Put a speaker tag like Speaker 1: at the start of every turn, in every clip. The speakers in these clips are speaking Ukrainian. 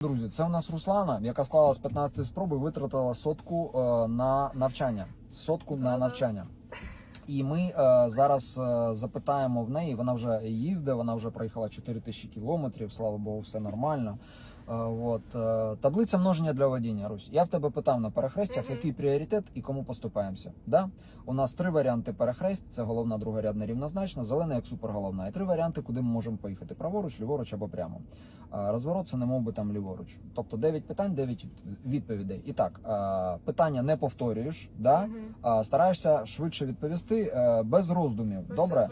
Speaker 1: Друзі, це у нас Руслана, яка склала з 15 спроби, витратила сотку е, на навчання. Сотку на навчання. І ми е, зараз е, запитаємо в неї. Вона вже їздить, вона вже проїхала 4 тисячі кілометрів. Слава Богу, все нормально. Е, от е, таблиця множення для водіння. Русь. Я в тебе питав на перехрестях,
Speaker 2: Мгм.
Speaker 1: який пріоритет і кому поступаємося. Да? У нас три варіанти перехрест: це головна, другорядна, рівнозначна, зелена як суперголовна. І три варіанти, куди ми можемо поїхати: праворуч, ліворуч або прямо. Розворот це не мов би там ліворуч. Тобто 9 питань, 9 відповідей. І так, питання не повторюєш, да? А, стараєшся швидше відповісти е, без роздумів.
Speaker 2: Ви
Speaker 1: Добре?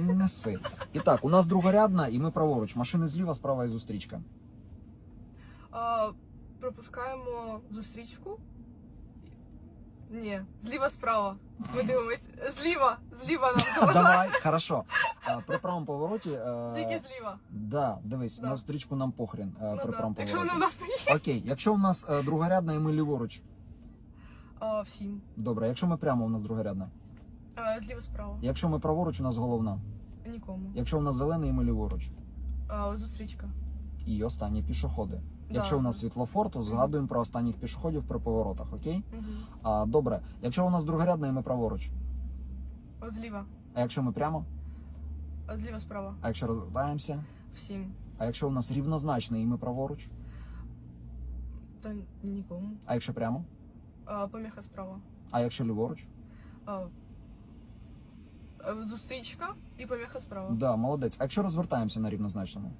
Speaker 1: Неси. І так, у нас другорядна, і ми праворуч. Машини зліва, справа і зустрічка.
Speaker 2: Пропускаємо зустрічку. Ні, зліва справа. Ми дивимось. Зліва, зліва нам заважає.
Speaker 1: Давай, хорошо. А, При правому повороті. е,
Speaker 2: Тільки зліва.
Speaker 1: Да, дивись,
Speaker 2: Да.
Speaker 1: на зустрічку нам похрін е,
Speaker 2: Ну
Speaker 1: при
Speaker 2: да.
Speaker 1: правому
Speaker 2: Якщо вона в нас не є.
Speaker 1: Окей, якщо у нас е, другорядна і ми ліворуч.
Speaker 2: А, всім.
Speaker 1: Добре, якщо ми прямо, у нас другорядна.
Speaker 2: А, зліва справа.
Speaker 1: Якщо ми праворуч, у нас головна.
Speaker 2: Нікому.
Speaker 1: Якщо у нас зелений, і ми ліворуч.
Speaker 2: А, зустрічка.
Speaker 1: І останні пішоходи. Якщо у нас світлофор, то згадуємо про останніх пішоходів при поворотах, окей?
Speaker 2: Мгм.
Speaker 1: А, добре. Якщо у нас другорядна, і ми праворуч.
Speaker 2: Зліва.
Speaker 1: А якщо ми прямо,
Speaker 2: зліва справа.
Speaker 1: а якщо розвертаємося,
Speaker 2: Всім.
Speaker 1: а якщо у нас рівнозначний, і ми праворуч,
Speaker 2: Та нікому.
Speaker 1: а якщо прямо,
Speaker 2: А, поміха справа.
Speaker 1: а якщо ліворуч,
Speaker 2: А, а, зустрічка і поміха справа.
Speaker 1: да, молодець. А якщо розвертаємося на рівнозначному,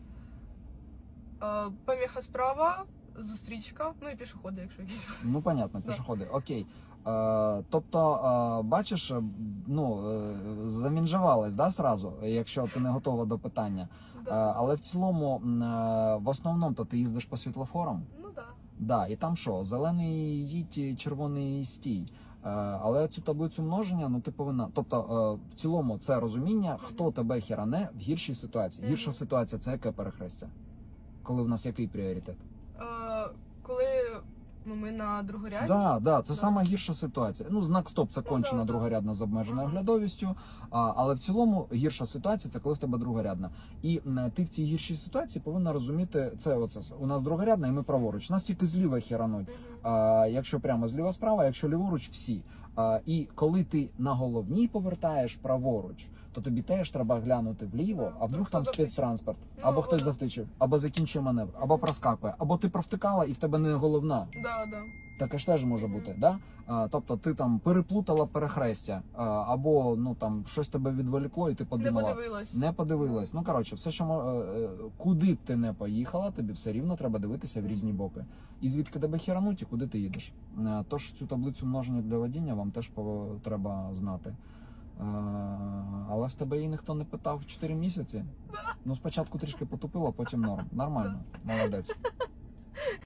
Speaker 2: поміха справа, зустрічка, ну і пішоходи, якщо якісь.
Speaker 1: ну понятно, пішоходи, окей. Е, тобто, е, бачиш, е, ну е, замінжувалась, да, сразу, якщо ти не готова до питання. Е, але в цілому, е, в основному, то ти їздиш по світлофорам.
Speaker 2: Ну да.
Speaker 1: Да, і там що? Зелений їдь, червоний стій. Е, але цю таблицю множення, ну ти повинна. Тобто, е, в цілому, це розуміння, хто тебе хіране в гіршій ситуації. Гірша ситуація це яке перехрестя? Коли в нас який пріоритет?
Speaker 2: А, коли ну, ми на другоряді,
Speaker 1: Да, да, це
Speaker 2: Да.
Speaker 1: сама гірша ситуація. Ну, знак стоп, це
Speaker 2: Ну,
Speaker 1: кончена
Speaker 2: да, да.
Speaker 1: другорядна з обмеженою оглядовістю. А, але в цілому гірша ситуація це коли в тебе другорядна. І ти в цій гіршій ситуації повинна розуміти, це оце у нас другорядна, і ми праворуч. Нас тільки зліва хірануть. А, якщо прямо зліва справа, якщо ліворуч, всі. А, і коли ти на головній повертаєш праворуч, то тобі теж треба глянути вліво, а вдруг
Speaker 2: Ну,
Speaker 1: там спецтранспорт,
Speaker 2: Ну,
Speaker 1: або хтось завтичив, або закінчує маневр, або проскакує, або ти провтикала і в тебе не головна.
Speaker 2: Да, да.
Speaker 1: Таке ж теж може бути, да? А, тобто ти там переплутала перехрестя, а, або ну там щось тебе відволікло, і ти
Speaker 2: Не подивилась.
Speaker 1: Не подивилась. Ну коротше, все, що мо- е, е, куди б ти не поїхала, тобі все рівно треба дивитися в різні боки. І звідки тебе хірануть, і куди ти їдеш. Е, Тож цю таблицю множення для водіння вам теж треба знати. Е, Але в тебе її ніхто не питав 4 місяці. Ну спочатку трішки потупило, потім норм. Нормально, молодець.